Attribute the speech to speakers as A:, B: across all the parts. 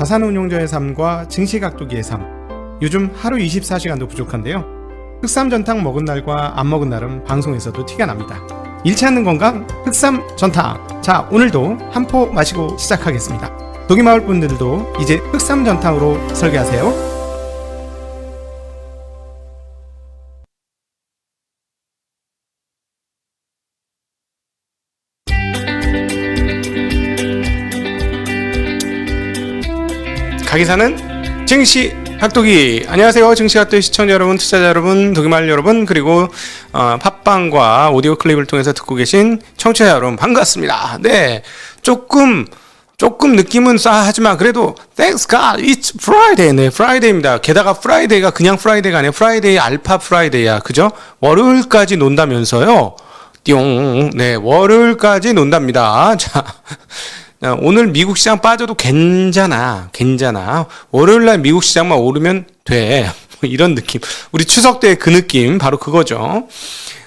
A: 자산운용자의 삶과 증시각도기의 삶. 요즘 하루 24시간도 부족한데요. 흑삼 전탕 먹은 날과 안 먹은 날은 방송에서도 티가 납니다. 잃지 않는 건강 흑삼 전탕. 자, 오늘도 한 포 마시고 시작하겠습니다. 독이마을 분들도 이제 흑삼 전탕으로 설계하세요. 가게 사는 증시 학도기 안녕하세요. 증시 학도기 시청자 여러분 투자자 여러분 독일말 여러분 그리고 어, 팟빵과 오디오 클립을 통해서 듣고 계신 청취자 여러분 반갑습니다. 네. 조금 조금 느낌은 싸하지만 그래도 Thanks God it's Friday. 네 Friday입니다. 게다가 Friday가 그냥 Friday가 아니라 Friday 알파 Friday야. 그죠? 월요일까지 논다면서요? 띠용. 네 월요일까지 논답니다. 자 야, 오늘 미국 시장 빠져도 괜찮아, 괜찮아. 월요일 날 미국 시장만 오르면 돼. 뭐 이런 느낌. 우리 추석 때 그 느낌, 바로 그거죠.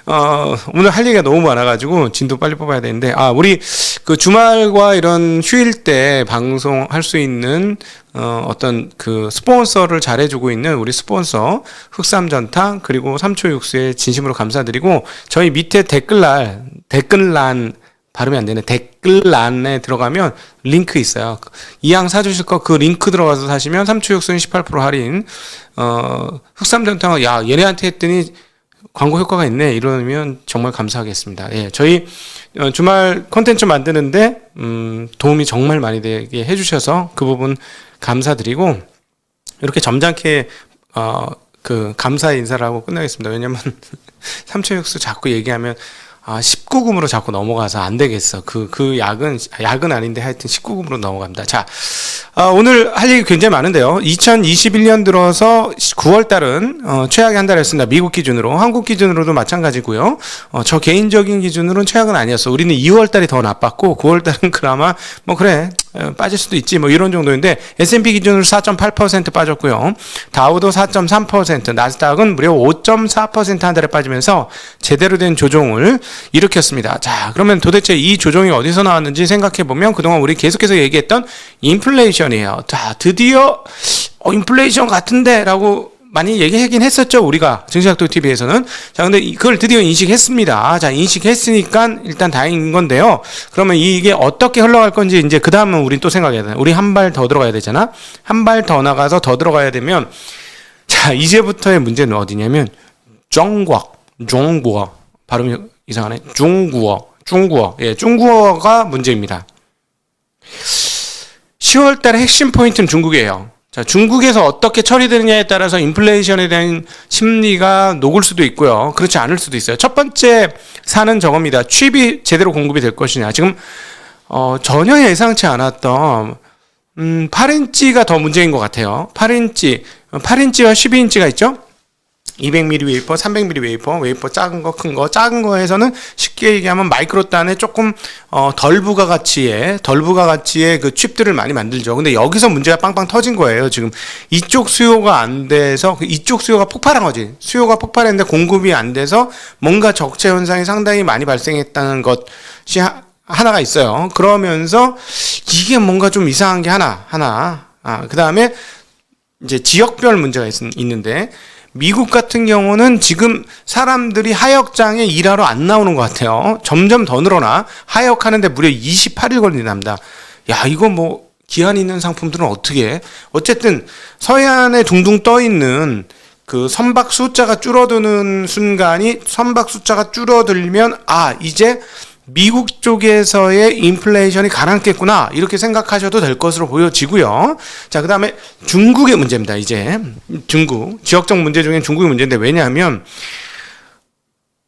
A: 어, 오늘 할 얘기가 너무 많아가지고 진도 빨리 뽑아야 되는데, 아, 우리 그 주말과 이런 휴일 때 방송할 수 있는 어, 어떤 그 스폰서를 잘해주고 있는 우리 스폰서 흑삼전탕 그리고 삼초육수에 진심으로 감사드리고 저희 밑에 댓글란 댓글란 발음이 안 되네. 댓글란에 들어가면 링크 있어요. 이양 사주실 거 그 링크 들어가서 사시면 3초육순 18% 할인. 어, 흑삼전탕, 야, 얘네한테 했더니 광고 효과가 있네. 이러면 정말 감사하겠습니다. 예, 저희 어, 주말 콘텐츠 만드는데, 음, 도움이 정말 많이 되게 해주셔서 그 부분 감사드리고, 이렇게 점잖게, 어, 그, 감사 인사를 하고 끝나겠습니다. 왜냐면, 삼초육수 자꾸 얘기하면, 아, 19금으로 자꾸 넘어가서 안 되겠어. 그, 그 약은, 약은 아닌데 하여튼 19금으로 넘어갑니다. 자, 아, 오늘 할 얘기 굉장히 많은데요. 2021년 들어서 9월 달은, 어, 최악의 한 달이었습니다. 미국 기준으로. 한국 기준으로도 마찬가지고요. 어, 저 개인적인 기준으로는 최악은 아니었어. 우리는 2월 달이 더 나빴고, 9월 달은 그나마, 뭐, 그래. 어, 빠질 수도 있지. 뭐, 이런 정도인데, S&P 기준으로 4.8% 빠졌고요. 다우도 4.3%, 나스닥은 무려 5.4%한 달에 빠지면서 제대로 된 조종을 일으켰습니다. 자, 그러면 도대체 이 조정이 어디서 나왔는지 생각해 보면 그동안 우리 계속해서 얘기했던 인플레이션이에요. 자, 드디어 어, 인플레이션 같은데라고 많이 얘기하긴 했었죠 우리가 증시학도 TV에서는 자 근데 그걸 드디어 인식했습니다 자 인식했으니까 일단 다행인 건데요 그러면 이게 어떻게 흘러갈 건지 이제 그 다음은 우린 또 생각해야 돼 우리 한 발 더 들어가야 되잖아 한 발 더 나가서 더 들어가야 되면 자 이제부터의 문제는 어디냐면 중국 중국어 발음이 이상하네. 중국어. 중국어. 예, 중국어가 문제입니다. 10월 달에 핵심 포인트는 중국이에요. 자, 중국에서 어떻게 처리되느냐에 따라서 인플레이션에 대한 심리가 녹을 수도 있고요. 그렇지 않을 수도 있어요. 첫 번째 사는 저겁니다. 칩이 제대로 공급이 될 것이냐. 지금 어, 전혀 예상치 않았던 음, 8인치가 더 문제인 것 같아요. 8인치, 8인치와 12인치가 있죠? 200mm 웨이퍼, 300mm 웨이퍼, 웨이퍼 작은 거, 큰 거, 작은 거에서는 쉽게 얘기하면 마이크로 단에 조금 어, 덜 부가 가치의 덜 부가 가치의 그 칩들을 많이 만들죠. 근데 여기서 문제가 빵빵 터진 거예요. 지금 이쪽 수요가 안 돼서 그 이쪽 수요가 폭발한 거지. 수요가 폭발했는데 공급이 안 돼서 뭔가 적체 현상이 상당히 많이 발생했다는 것이 하, 하나가 있어요. 그러면서 이게 뭔가 좀 이상한 게 하나, 하나. 아, 그 다음에 이제 지역별 문제가 있, 있는데 미국 같은 경우는 지금 사람들이 하역장에 일하러 안 나오는 것 같아요. 점점 더 늘어나. 하역하는데 무려 28일 걸린답니다. 야, 이거 뭐, 기한 있는 상품들은 어떻게 해? 어쨌든, 서해안에 둥둥 떠 있는 그 선박 숫자가 줄어드는 순간이 선박 숫자가 줄어들면, 아, 이제 미국 쪽에서의 인플레이션이 가라앉겠구나 이렇게 생각하셔도 될 것으로 보여지고요. 자, 그 다음에 중국의 문제입니다. 이제 중국 지역적 문제 중에 중국의 문제인데 왜냐하면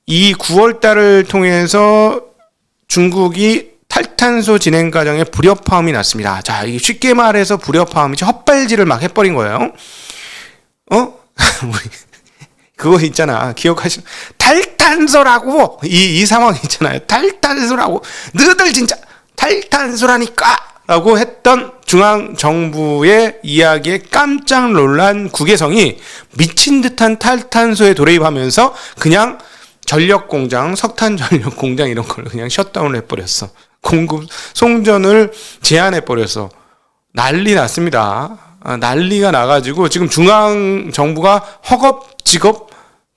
A: 이 9월 달을 통해서 중국이 탈탄소 진행 과정에 불협화음이 났습니다. 자, 이게 쉽게 말해서 불협화음이지 헛발질을 막 해버린 거예요. 어? 그거 있잖아. 기억하시 탈탄소라고 이, 이 상황 있잖아요. 탈탄소라고 너희들 진짜 탈탄소라니까 라고 했던 중앙 정부의 이야기에 깜짝 놀란 국외성이 미친 듯한 탈탄소에 도래입하면서 그냥 전력 공장, 석탄 전력 공장 이런 걸 그냥 셧다운을 해버렸어. 공급 송전을 제한해 버렸어. 난리 났습니다. 아, 난리가 나가지고 지금 중앙 정부가 허겁지겁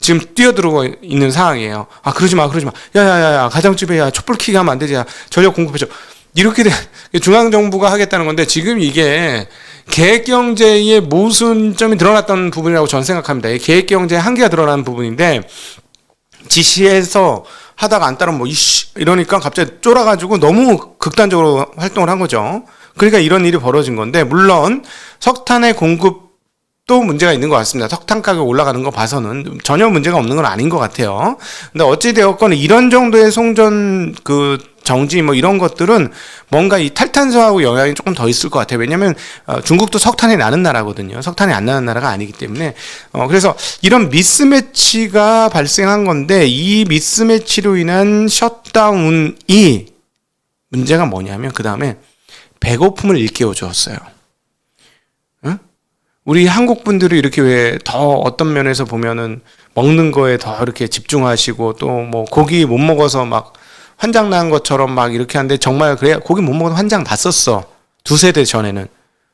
A: 지금 뛰어들어오고 있는 상황이에요. 아 그러지 마, 그러지 마. 야 야 야 야 가정집에 야 촛불 켜게 하면 안 되지. 야 전력 공급해줘. 이렇게 돼 중앙 정부가 하겠다는 건데 지금 이게 계획 경제의 모순점이 드러났던 부분이라고 저는 생각합니다. 이 계획 경제의 한계가 드러난 부분인데 지시해서 하다가 안 따르면 뭐 이씨 이러니까 갑자기 쫄아가지고 너무 극단적으로 활동을 한 거죠. 그러니까 이런 일이 벌어진 건데 물론 석탄의 공급 도 문제가 있는 것 같습니다. 석탄 가격 올라가는 거 봐서는 전혀 문제가 없는 건 아닌 것 같아요. 근데 어찌 되었건 이런 정도의 송전 그 정지 뭐 이런 것들은 뭔가 이 탈탄소하고 영향이 조금 더 있을 것 같아요. 왜냐하면 어, 중국도 석탄이 나는 나라거든요. 석탄이 안 나는 나라가 아니기 때문에 어, 그래서 이런 미스매치가 발생한 건데 이 미스매치로 인한 셧다운이 문제가 뭐냐면 그 다음에 배고픔을 일깨워 주었어요. 응? 우리 한국 분들이 이렇게 왜 더 어떤 면에서 보면은 먹는 거에 더 이렇게 집중하시고 또 뭐 고기 못 먹어서 막 환장 난 것처럼 막 이렇게 하는데 정말 그래 고기 못 먹어서 환장 났었어. 두 세대 전에는.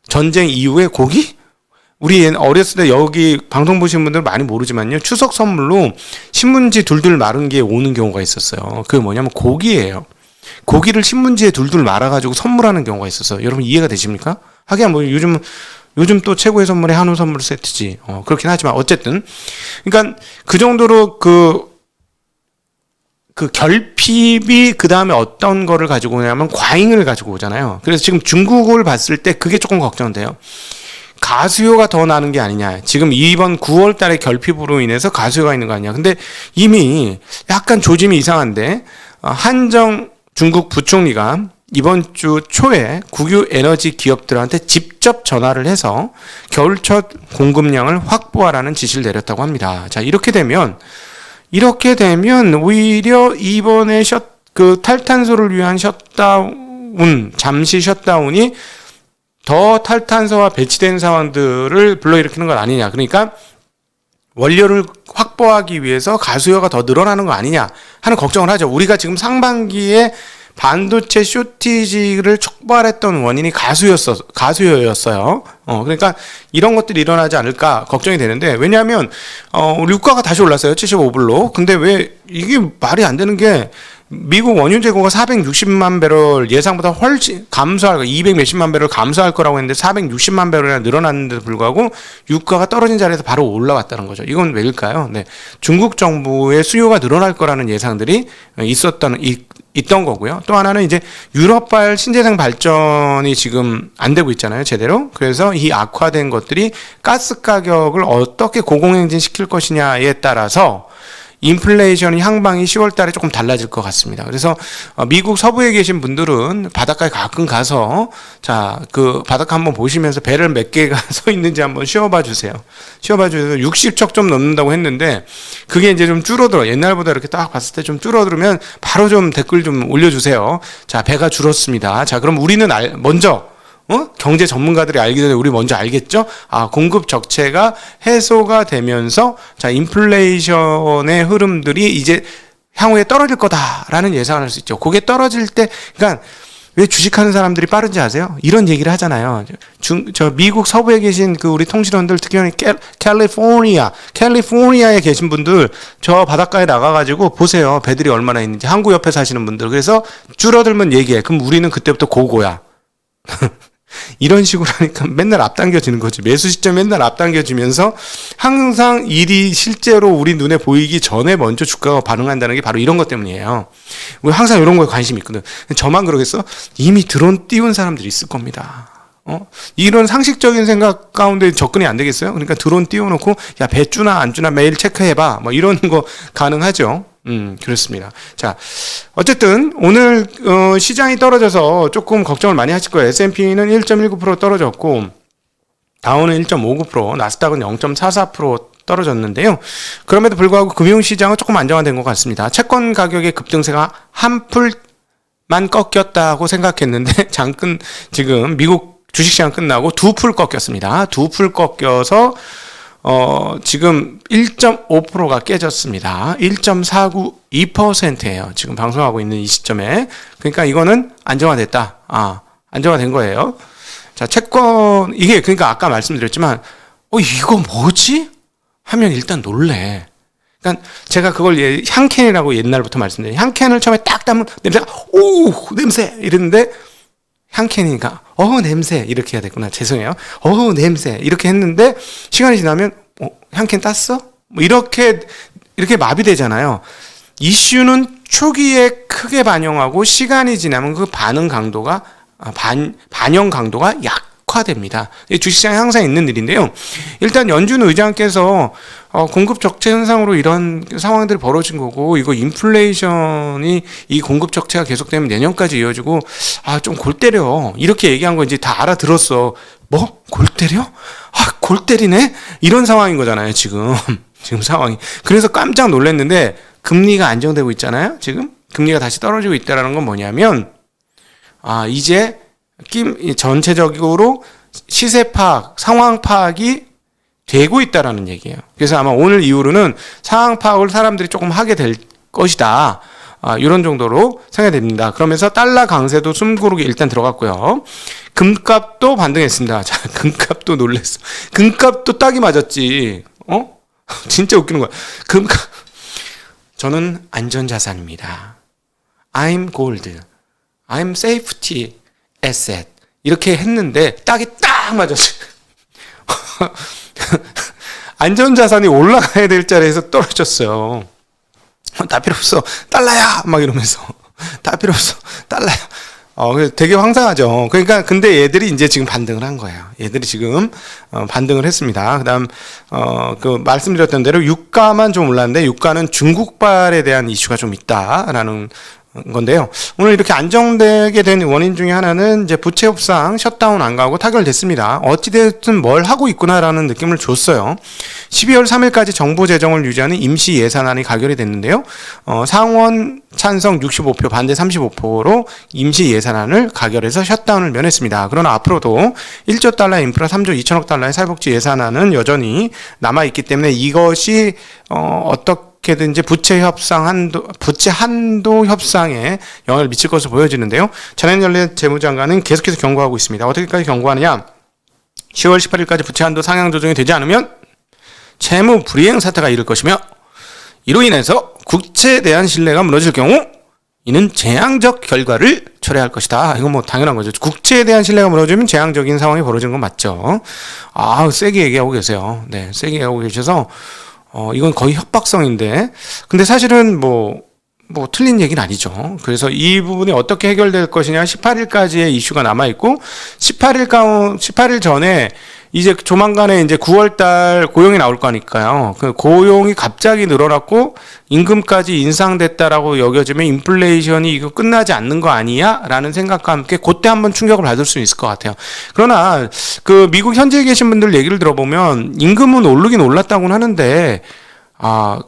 A: 전쟁 이후에 고기? 우리 어렸을 때 여기 방송 보신 분들 많이 모르지만요. 추석 선물로 신문지 둘둘 마른 게 오는 경우가 있었어요. 그게 뭐냐면 고기예요. 고기를 신문지에 둘둘 말아가지고 선물하는 경우가 있었어요. 여러분 이해가 되십니까? 하긴 뭐 요즘 요즘 또 최고의 선물이 한우 선물 세트지 어, 그렇긴 하지만 어쨌든 그러니까 그 정도로 그그 결핍이 그 다음에 어떤 거를 가지고 오냐면 과잉을 가지고 오잖아요. 그래서 지금 중국을 봤을 때 그게 조금 걱정돼요. 가수요가 더 나는 게 아니냐. 지금 이번 9월 달에 결핍으로 인해서 가수요가 있는 거 아니냐. 근데 이미 약간 조짐이 이상한데, 어, 한정 중국 부총리가 이번 주 초에 국유 에너지 기업들한테 직접 전화를 해서 겨울철 공급량을 확보하라는 지시를 내렸다고 합니다. 자, 이렇게 되면 이렇게 되면 오히려 이번에 셧, 그 탈탄소를 위한 셧다운, 잠시 셧다운이 더 탈탄소와 배치된 상황들을 불러일으키는 것 아니냐. 그러니까 원료를 확보하기 위해서 가수요가 더 늘어나는 거 아니냐 하는 걱정을 하죠. 우리가 지금 상반기에 반도체 쇼티지를 촉발했던 원인이 가수였어 가수였어요. 어 그러니까 이런 것들이 일어나지 않을까 걱정이 되는데 왜냐하면 어 유가가 다시 올랐어요 75불로. 근데 왜 이게 말이 안 되는 게 미국 원유 재고가 460만 배럴 예상보다 훨씬 감소할 거, 200 몇십만 배럴 감소할 거라고 했는데 460만 배럴이나 늘어났는데도 불구하고 유가가 떨어진 자리에서 바로 올라왔다는 거죠. 이건 왜일까요? 네. 중국 정부의 수요가 늘어날 거라는 예상들이 있었다는, 있던 거고요. 또 하나는 이제 유럽발 신재생 발전이 지금 안 되고 있잖아요, 제대로. 그래서 이 악화된 것들이 가스 가격을 어떻게 고공행진 시킬 것이냐에 따라서 인플레이션 향방이 10월 달에 조금 달라질 것 같습니다. 그래서 어, 미국 서부에 계신 분들은 바닷가에 가끔 가서 자, 그 바닷가 한번 보시면서 배를 몇 개가 서 있는지 한번 쉬어 봐 주세요. 쉬어 봐 주셔서 60척 좀 넘는다고 했는데 그게 이제 좀 줄어들어. 옛날보다 이렇게 딱 봤을 때 좀 줄어들면 바로 좀 댓글 좀 올려 주세요. 자, 배가 줄었습니다. 자, 그럼 우리는 알, 먼저 어? 경제 전문가들이 알기 전에 우리 먼저 알겠죠? 아, 공급 적체가 해소가 되면서 자, 인플레이션의 흐름들이 이제 향후에 떨어질 거다라는 예상을 할 수 있죠. 그게 떨어질 때 그러니까 왜 주식하는 사람들이 빠른지 아세요? 이런 얘기를 하잖아요. 중, 저 미국 서부에 계신 그 우리 통신원들 특히 캘, 캘리포니아, 캘리포니아에 계신 분들 저 바닷가에 나가가지고 보세요. 배들이 얼마나 있는지. 항구 옆에 사시는 분들. 그래서 줄어들면 얘기해. 그럼 우리는 그때부터 고고야. 이런 식으로 하니까 맨날 앞당겨지는 거지. 매수 시점 맨날 앞당겨지면서 항상 일이 실제로 우리 눈에 보이기 전에 먼저 주가가 반응한다는 게 바로 이런 것 때문이에요. 우리 항상 이런 거에 관심이 있거든. 저만 그러겠어? 이미 드론 띄운 사람들이 있을 겁니다. 어? 이런 상식적인 생각 가운데 접근이 안 되겠어요? 그러니까 드론 띄워놓고, 야, 배 주나 안 주나 매일 체크해봐. 뭐 이런 거 가능하죠. 음, 그렇습니다. 자, 어쨌든 오늘 어, 시장이 떨어져서 조금 걱정을 많이 하실 거예요. S&P는 1.19% 떨어졌고 다우는 1.59%, 나스닥은 0.44% 떨어졌는데요. 그럼에도 불구하고 금융시장은 조금 안정화된 것 같습니다. 채권 가격의 급등세가 한 풀만 꺾였다고 생각했는데 장끝 지금 미국 주식시장 끝나고 두 풀 꺾였습니다. 두 풀 꺾여서 어, 지금 1.5%가 깨졌습니다. 1.492%예요. 지금 방송하고 있는 이 시점에. 그러니까 이거는 안정화됐다. 아, 안정화된 거예요. 자, 채권 이게 그러니까 아까 말씀드렸지만 어 이거 뭐지? 하면 일단 놀래. 그러니까 제가 그걸 예, 향캔이라고 옛날부터 말씀드려요. 향캔을 처음에 딱 담으면 냄새가 오 냄새 이랬는데 향캔이니까 어 냄새 이렇게 해야 됐구나 죄송해요. 어 냄새 이렇게 했는데 시간이 지나면 어, 향캔 땄어? 뭐 이렇게 이렇게 마비되잖아요. 이슈는 초기에 크게 반영하고 시간이 지나면 그 반응 강도가 아, 반 반영 강도가 약 화됩니다. 이 주식시장에 항상 있는 일인데요. 일단 연준 의장께서 어, 공급 적체 현상으로 이런 상황들이 벌어진 거고 이거 인플레이션이 이 공급 적체가 계속되면 내년까지 이어지고 아 좀 골 때려 이렇게 얘기한 거 이제 다 알아들었어. 뭐? 골 때려? 아, 골 때리네? 이런 상황인 거잖아요, 지금. 지금 상황이. 그래서 깜짝 놀랐는데 금리가 안정되고 있잖아요, 지금. 금리가 다시 떨어지고 있다라는 건 뭐냐면 아, 이제 김 전체적으로 시세 파악, 상황 파악이 되고 있다라는 얘기예요. 그래서 아마 오늘 이후로는 상황 파악을 사람들이 조금 하게 될 것이다. 아, 이런 정도로 생각됩니다. 그러면서 달러 강세도 숨고르게 일단 들어갔고요. 금값도 반등했습니다. 자, 금값도 놀랬어. 금값도 딱이 맞았지. 어? 진짜 웃기는 거야. 금값. 저는 안전자산입니다. I'm gold. I'm safety asset. 이렇게 했는데 딱이 딱 맞았어요. 안전자산이 올라가야 될 자리에서 떨어졌어요. 다 필요 없어. 달러야! 막 이러면서. 다 필요 없어. 달러야. 어, 되게 황당하죠. 그러니까, 근데 얘들이 이제 지금 반등을 한 거예요. 얘들이 지금, 어, 반등을 했습니다. 그 다음, 어, 그, 말씀드렸던 대로 유가만 좀 올랐는데, 유가는 중국발에 대한 이슈가 좀 있다라는 건데요. 오늘 이렇게 안정되게 된 원인 중에 하나는 이제 부채 협상 셧다운 안 가고 타결됐습니다. 어찌됐든 뭘 하고 있구나라는 느낌을 줬어요. 12월 3일까지 정부 재정을 유지하는 임시 예산안이 가결이 됐는데요. 어, 상원 찬성 65표, 반대 35표로 임시 예산안을 가결해서 셧다운을 면했습니다. 그러나 앞으로도 1조 달러 인프라 3조 2천억 달러의 사회복지 예산안은 여전히 남아 있기 때문에 이것이 어, 어떻게 어떻게든지 부채 협상 한도 부채 한도 협상에 영향을 미칠 것으로 보여지는데요. 전현 연례 재무장관은 계속해서 경고하고 있습니다. 어떻게까지 경고하느냐? 10월 18일까지 부채 한도 상향 조정이 되지 않으면 채무 불이행 사태가 이를 것이며 이로 인해서 국채에 대한 신뢰가 무너질 경우 이는 재앙적 결과를 초래할 것이다. 이건 뭐 당연한 거죠. 국채에 대한 신뢰가 무너지면 재앙적인 상황이 벌어지는 건 맞죠. 아, 세게 얘기하고 계세요. 네, 세게 얘기하고 계셔서 어, 이건 거의 협박성인데. 근데 사실은 뭐, 뭐 틀린 얘기는 아니죠. 그래서 이 부분이 어떻게 해결될 것이냐 18일까지의 이슈가 남아 있고 18일 가운 18일 전에 이제 조만간에 이제 9월 달 고용이 나올 거니까요. 그 고용이 갑자기 늘어났고 임금까지 인상됐다라고 여겨지면 인플레이션이 이거 끝나지 않는 거 아니야? 라는 생각과 함께 그때 한번 충격을 받을 수 있을 것 같아요. 그러나 그 미국 현지에 계신 분들 얘기를 들어보면 임금은 오르긴 올랐다고는 하는데 아,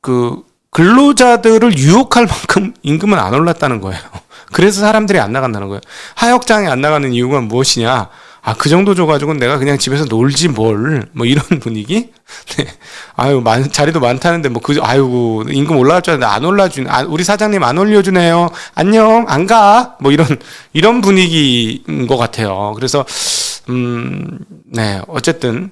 A: 그 근로자들을 유혹할 만큼 임금은 안 올랐다는 거예요. 그래서 사람들이 안 나간다는 거예요. 하역장에 안 나가는 이유가 무엇이냐? 아, 그 정도 줘가지고 내가 그냥 집에서 놀지 뭘. 뭐 이런 분위기? 네. 아유, 많, 자리도 많다는데 뭐 그, 아유, 임금 올라갈 줄 알았는데 안 올라주네. 아, 우리 사장님 안 올려주네요. 안녕, 안 가. 뭐 이런, 이런 분위기인 것 같아요. 그래서, 음, 네. 어쨌든,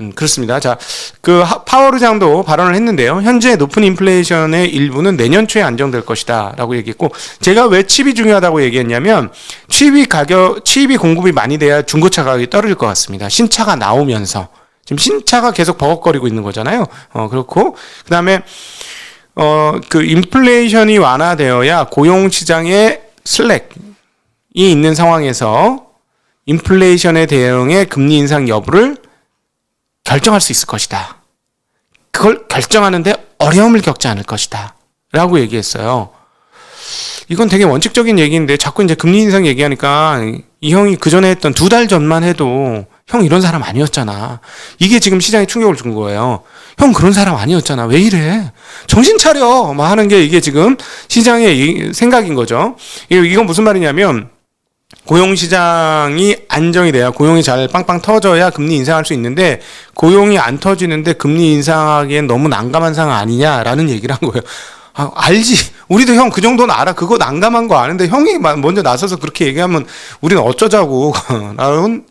A: 음, 그렇습니다. 자, 그 파월 의장도 발언을 했는데요. 현재 높은 인플레이션의 일부는 내년 초에 안정될 것이다라고 얘기했고 제가 왜 칩이 중요하다고 얘기했냐면 칩이 가격 칩이 공급이 많이 돼야 중고차 가격이 떨어질 것 같습니다. 신차가 나오면서 지금 신차가 계속 버벅거리고 있는 거잖아요. 어, 그렇고 그다음에 어, 그 인플레이션이 완화되어야 고용 시장에 슬랙이 있는 상황에서 인플레이션에 대응해 금리 인상 여부를 결정할 수 있을 것이다. 그걸 결정하는데 어려움을 겪지 않을 것이다. 라고 얘기했어요. 이건 되게 원칙적인 얘기인데 자꾸 이제 금리 인상 얘기하니까 이 형이 그 전에 했던 두 달 전만 해도 형 이런 사람 아니었잖아. 이게 지금 시장에 충격을 준 거예요. 형 그런 사람 아니었잖아. 왜 이래? 정신 차려. 뭐 하는 게 이게 지금 시장의 생각인 거죠. 이건 무슨 말이냐면 고용 시장이 안정이 돼야 고용이 잘 빵빵 터져야 금리 인상할 수 있는데 고용이 안 터지는데 금리 인상하기엔 너무 난감한 상황 아니냐라는 얘기를 한 거예요. 아, 알지. 우리도 형 그 정도는 알아. 그거 난감한 거 아는데 형이 마- 먼저 나서서 그렇게 얘기하면 우리는 어쩌자고.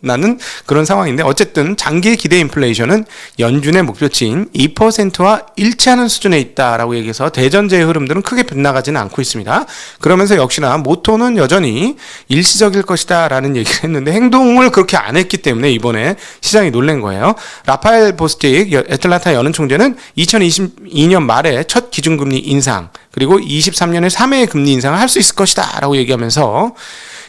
A: 나는, 그런 상황인데 어쨌든 장기 기대 인플레이션은 연준의 목표치인 2%와 일치하는 수준에 있다라고 얘기해서 대전제의 흐름들은 크게 빗나가지는 않고 있습니다. 그러면서 역시나 모토는 여전히 일시적일 것이다라는 얘기를 했는데 행동을 그렇게 안 했기 때문에 이번에 시장이 놀란 거예요. 라파엘 보스틱 여- 애틀란타 연은 총재는 2022년 말에 첫 기준금리 인상 그리고 23년에 3회 금리 인상을 할 수 있을 것이다 라고 얘기하면서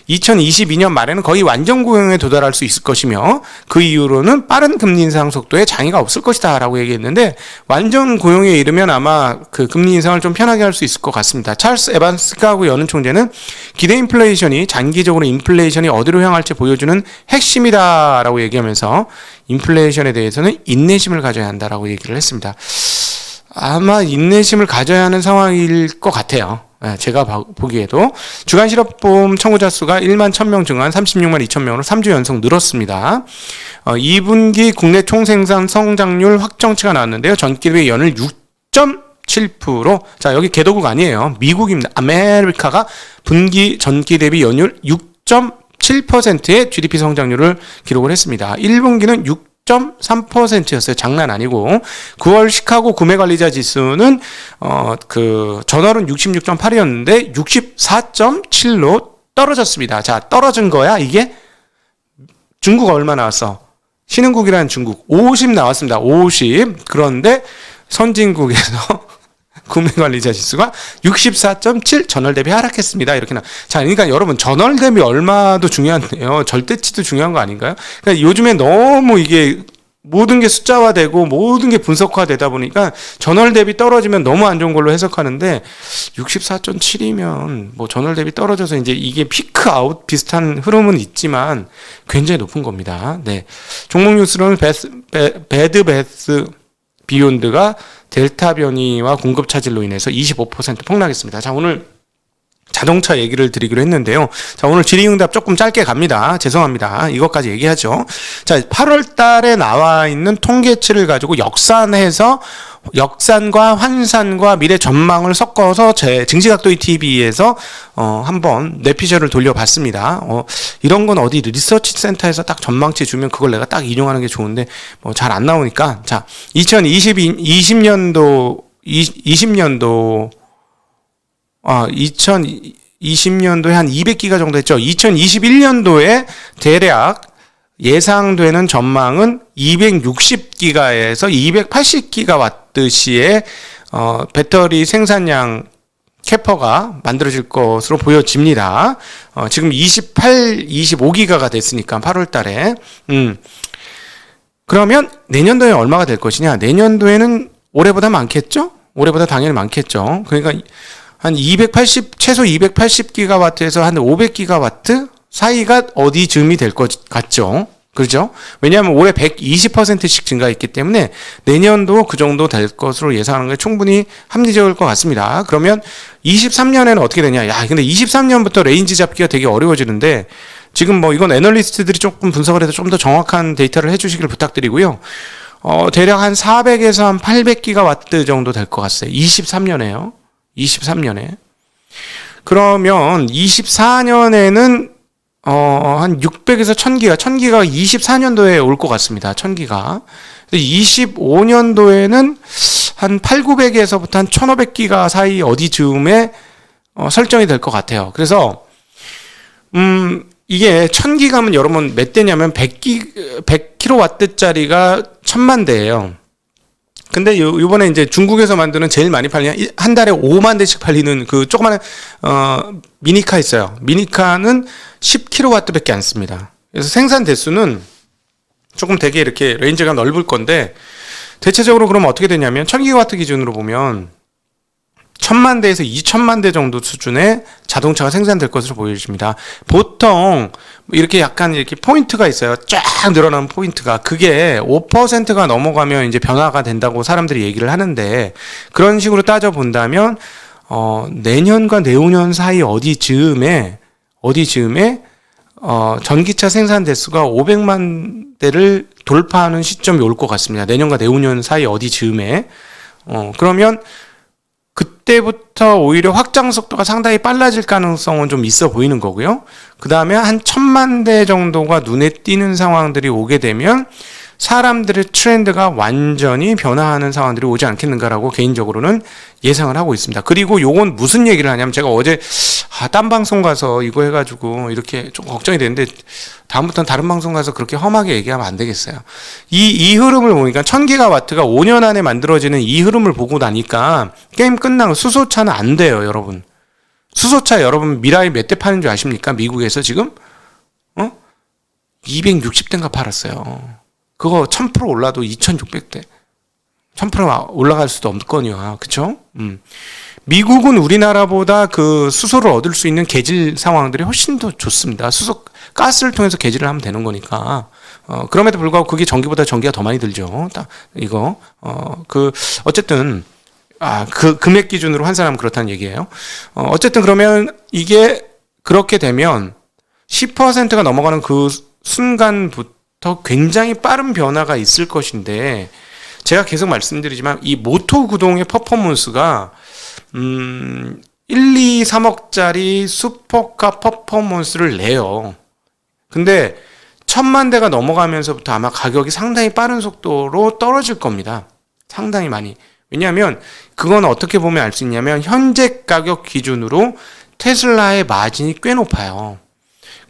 A: 2022년 말에는 거의 완전 고용에 도달할 수 있을 것이며 그 이후로는 빠른 금리 인상 속도에 장애가 없을 것이다라고 얘기했는데 완전 고용에 이르면 아마 그 금리 인상을 좀 편하게 할 수 있을 것 같습니다. 찰스 에반스하고 여는 총재는 기대 인플레이션이 장기적으로 인플레이션이 어디로 향할지 보여주는 핵심이다라고 얘기하면서 인플레이션에 대해서는 인내심을 가져야 한다라고 얘기를 했습니다. 아마 인내심을 가져야 하는 상황일 것 같아요. 예, 제가 봐- 보기에도 주간 실업보험 청구자 수가 1만 1000명 증가한 36만 2000명으로 3주 연속 늘었습니다. 어, 2분기 국내 총생산 성장률 확정치가 나왔는데요. 전기 대비 연을 6.7%. 자, 여기 개도국 아니에요. 미국입니다. 아메리카가 분기 전기 대비 연율 6.7%의 GDP 성장률을 기록을 했습니다. 1분기는 6.3%였어요. 장난 아니고. 9월 시카고 구매 관리자 지수는 어 그 전월은 66.8이었는데 64.7로 떨어졌습니다. 자, 떨어진 거야. 이게 중국 얼마 나왔어? 신흥국이라는 중국 50 나왔습니다. 50. 그런데 선진국에서 구매 관리자 지수가 64.7 전월 대비 하락했습니다. 이렇게 나. 자, 그러니까 여러분 전월 대비 얼마도 중요한데요. 절대치도 중요한 거 아닌가요? 그러니까 요즘에 너무 이게 모든 게 숫자화되고 모든 게 분석화되다 보니까 전월 대비 떨어지면 너무 안 좋은 걸로 해석하는데 64.7이면 뭐 전월 대비 떨어져서 이제 이게 피크 아웃 비슷한 흐름은 있지만 굉장히 높은 겁니다. 네. 종목 뉴스로는 베스, 베, 배드 베스 비욘드가 델타 변이와 공급 차질로 인해서 25% 폭락했습니다. 자, 오늘 자동차 얘기를 드리기로 했는데요. 자, 오늘 질의응답 조금 짧게 갑니다. 죄송합니다. 이것까지 얘기하죠. 자, 8월 달에 나와 있는 통계치를 가지고 역산해서 역산과 환산과 미래 전망을 섞어서 제 증시각도의 TV에서 어, 한번 뇌피셜을 돌려봤습니다. 어, 이런 건 어디 리서치 센터에서 딱 전망치 주면 그걸 내가 딱 인용하는 게 좋은데 뭐 잘 안 나오니까 자, 2022 20년도 20년도 아, 2020년도에 한 200기가 정도 했죠. 2021년도에 대략 예상되는 전망은 260기가에서 280기가와트시의 어, 배터리 생산량 캐퍼가 만들어질 것으로 보여집니다. 어, 지금 28, 25기가가 됐으니까 8월 달에. 음. 그러면 내년도에 얼마가 될 것이냐? 내년도에는 올해보다 많겠죠? 올해보다 당연히 많겠죠. 그러니까 한 280, 최소 280기가와트에서 한 500기가와트 사이가 어디쯤이 될 것 같죠? 그렇죠? 왜냐하면 올해 120%씩 증가했기 때문에 내년도 그 정도 될 것으로 예상하는 게 충분히 합리적일 것 같습니다. 그러면 23년에는 어떻게 되냐? 야, 근데 23년부터 레인지 잡기가 되게 어려워지는데 지금 뭐 이건 애널리스트들이 조금 분석을 해서 좀 더 정확한 데이터를 해주시기를 부탁드리고요. 어, 대략 한 400에서 한 800기가와트 정도 될 것 같아요. 23년에요. 23년에. 그러면 24년에는 어, 한 600에서 1000기가, 1000기가 24년도에 올 것 같습니다. 1000기가. 25년도에는 한 8900에서부터 한 1500기가 사이 어디쯤에 어, 설정이 될 것 같아요. 그래서, 음, 이게 1000기가면 여러분 몇 대냐면 100기, 100kW짜리가 1000만 대예요. 근데 요, 요번에 이제 중국에서 만드는 제일 많이 팔리는 이- 한 달에 5만 대씩 팔리는 그 조그마한 어 미니카 있어요. 미니카는 10kW밖에 안 씁니다. 그래서 생산 대수는 조금 되게 이렇게 레인지가 넓을 건데 대체적으로 그러면 어떻게 되냐면 1000기가와트 기준으로 보면 1000만 대에서 2000만 대 정도 수준의 자동차가 생산될 것으로 보여집니다. 보통 이렇게 약간 이렇게 포인트가 있어요. 쫙 늘어나는 포인트가 그게 5%가 넘어가면 이제 변화가 된다고 사람들이 얘기를 하는데 그런 식으로 따져 본다면 어 내년과 내후년 사이 어디쯤에 어디쯤에 어 전기차 생산 대수가 500만 대를 돌파하는 시점이 올 것 같습니다. 내년과 내후년 사이 어디쯤에 어 그러면 그때부터 오히려 확장 속도가 상당히 빨라질 가능성은 좀 있어 보이는 거고요. 그 다음에 한 천만 대 정도가 눈에 띄는 상황들이 오게 되면 사람들의 트렌드가 완전히 변화하는 상황들이 오지 않겠는가라고 개인적으로는 예상을 하고 있습니다. 그리고 요건 무슨 얘기를 하냐면 제가 어제 아, 딴 방송 가서 이거 해가지고 이렇게 좀 걱정이 되는데 다음부터는 다른 방송 가서 그렇게 험하게 얘기하면 안 되겠어요. 이, 이 흐름을 보니까 1000기가와트가 5년 안에 만들어지는 이 흐름을 보고 나니까 게임 끝나고 수소차는 안 돼요, 여러분. 수소차 여러분 미라이 몇대 파는 줄 아십니까? 미국에서 지금? 어? 260대인가 팔았어요. 그거 1000% 올라도 2600대. 1000% 올라갈 수도 없거니와. 그쵸? 음. 미국은 우리나라보다 그 수소를 얻을 수 있는 계질 상황들이 훨씬 더 좋습니다. 수소, 가스를 통해서 계질을 하면 되는 거니까. 어, 그럼에도 불구하고 그게 전기보다 전기가 더 많이 들죠. 딱, 이거. 어, 그, 어쨌든, 아, 그 금액 기준으로 환산하면 그렇다는 얘기예요. 어, 어쨌든 그러면 이게 그렇게 되면 10%가 넘어가는 그 순간부터 굉장히 빠른 변화가 있을 것인데 제가 계속 말씀드리지만 이 모토 구동의 퍼포먼스가 음 1, 2, 3억짜리 슈퍼카 퍼포먼스를 내요. 근데 천만 대가 넘어가면서부터 아마 가격이 상당히 빠른 속도로 떨어질 겁니다. 상당히 많이. 왜냐하면 그건 어떻게 보면 알 수 있냐면 현재 가격 기준으로 테슬라의 마진이 꽤 높아요.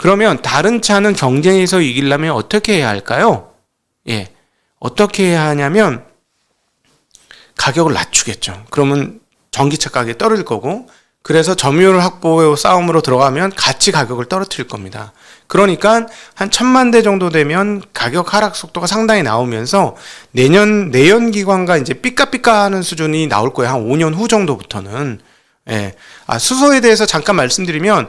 A: 그러면 다른 차는 경쟁에서 이기려면 어떻게 해야 할까요? 예. 어떻게 해야 하냐면 가격을 낮추겠죠. 그러면 전기차 가격이 떨어질 거고 그래서 점유율 확보 싸움으로 들어가면 같이 가격을 떨어뜨릴 겁니다. 그러니까 한 천만 대 정도 되면 가격 하락 속도가 상당히 나오면서 내년 내연 기관과 이제 삐까삐까하는 수준이 나올 거예요. 한 5년 후 정도부터는. 예. 아, 수소에 대해서 잠깐 말씀드리면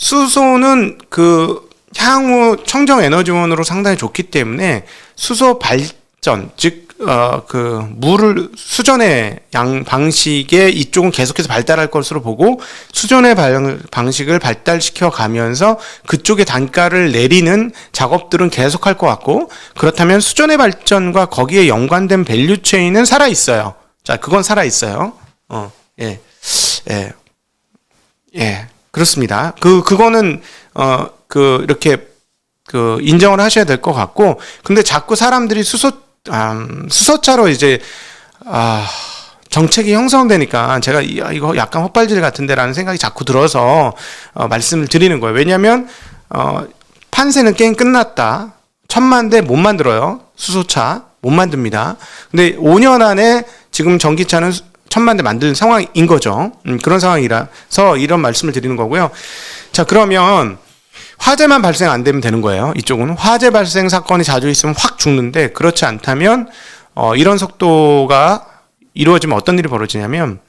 A: 수소는 그 향후 청정 에너지원으로 상당히 좋기 때문에 수소 발전 즉 어, 그, 물을, 수전의 양, 방식에 이쪽은 계속해서 발달할 것으로 보고, 수전의 발, 방식을 발달시켜 가면서 그쪽의 단가를 내리는 작업들은 계속할 것 같고, 그렇다면 수전의 발전과 거기에 연관된 밸류 체인은 살아 있어요. 자, 그건 살아 있어요. 어, 예, 예, 예, 그렇습니다. 그, 그거는, 어, 그, 이렇게, 그, 인정을 하셔야 될 것 같고, 근데 자꾸 사람들이 수소, 음, 수소차로 이제 아, 정책이 형성되니까 제가 이- 아, 이거 약간 헛발질 같은데라는 생각이 자꾸 들어서 어, 말씀을 드리는 거예요. 왜냐하면 어, 판세는 게임 끝났다. 천만 대 못 만들어요. 수소차 못 만듭니다. 근데 5년 안에 지금 전기차는 수- 천만 대 만드는 상황인 거죠. 음, 그런 상황이라서 이런 말씀을 드리는 거고요. 자 그러면 화재만 발생 안 되면 되는 거예요. 이쪽은 화재 발생 사건이 자주 있으면 확 죽는데 그렇지 않다면 어, 이런 속도가 이루어지면 어떤 일이 벌어지냐면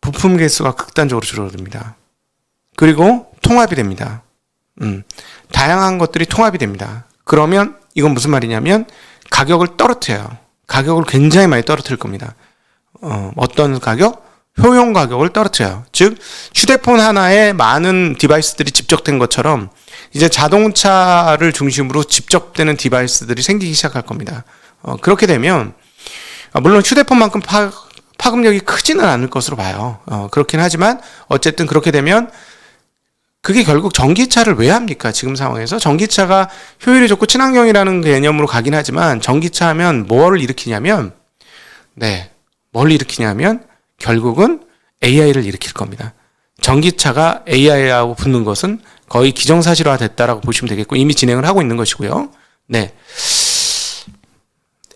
A: 부품 개수가 극단적으로 줄어듭니다. 그리고 통합이 됩니다. 음, 다양한 것들이 통합이 됩니다. 그러면 이건 무슨 말이냐면 가격을 떨어뜨려요. 가격을 굉장히 많이 떨어뜨릴 겁니다. 어, 어떤 가격? 효용 가격을 떨어뜨려요. 즉 휴대폰 하나에 많은 디바이스들이 집적된 것처럼 이제 자동차를 중심으로 집적되는 디바이스들이 생기기 시작할 겁니다. 어, 그렇게 되면 아, 물론 휴대폰만큼 파, 파급력이 크지는 않을 것으로 봐요. 어, 그렇긴 하지만 어쨌든 그렇게 되면 그게 결국 전기차를 왜 합니까? 지금 상황에서 전기차가 효율이 좋고 친환경이라는 개념으로 가긴 하지만 전기차 하면 뭐를 일으키냐면 네, 뭘 일으키냐면 결국은 AI를 일으킬 겁니다. 전기차가 AI하고 붙는 것은 거의 기정사실화 됐다라고 보시면 되겠고 이미 진행을 하고 있는 것이고요. 네.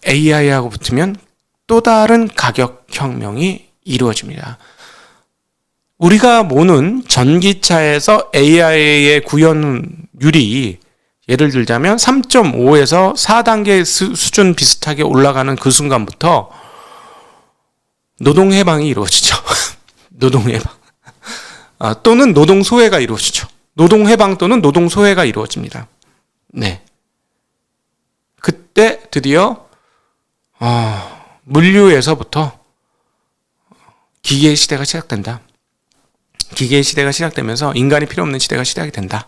A: AI하고 붙으면 또 다른 가격 혁명이 이루어집니다. 우리가 모는 전기차에서 AI의 구현율이 예를 들자면 3.5에서 4단계 수, 수준 비슷하게 올라가는 그 순간부터 노동 해방이 이루어지죠. 노동 해방. 아, 또는 노동 소외가 이루어지죠. 노동 해방 또는 노동 소외가 이루어집니다. 네. 그때 드디어 어, 물류에서부터 기계의 시대가 시작된다. 기계의 시대가 시작되면서 인간이 필요 없는 시대가 시작이 된다.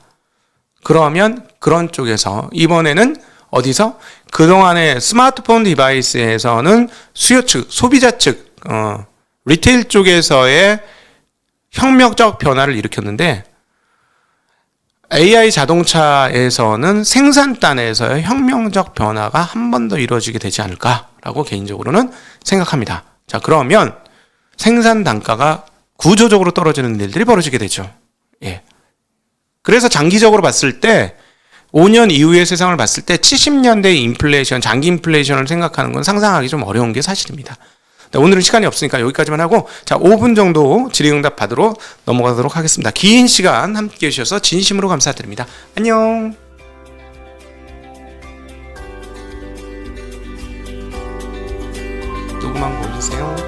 A: 그러면 그런 쪽에서 이번에는 어디서 그동안의 스마트폰 디바이스에서는 수요 측, 소비자 측, 어, 리테일 쪽에서의 혁명적 변화를 일으켰는데 AI 자동차에서는 생산단에서의 혁명적 변화가 한 번 더 이루어지게 되지 않을까라고 개인적으로는 생각합니다. 자, 그러면 생산 단가가 구조적으로 떨어지는 일들이 벌어지게 되죠. 예. 그래서 장기적으로 봤을 때 5년 이후의 세상을 봤을 때 70년대 인플레이션, 장기 인플레이션을 생각하는 건 상상하기 좀 어려운 게 사실입니다. 네, 오늘은 시간이 없으니까 여기까지만 하고 자 5분 정도 질의응답 받으러 넘어가도록 하겠습니다. 긴 시간 함께 해 주셔서 진심으로 감사드립니다. 안녕. 한번 올리세요.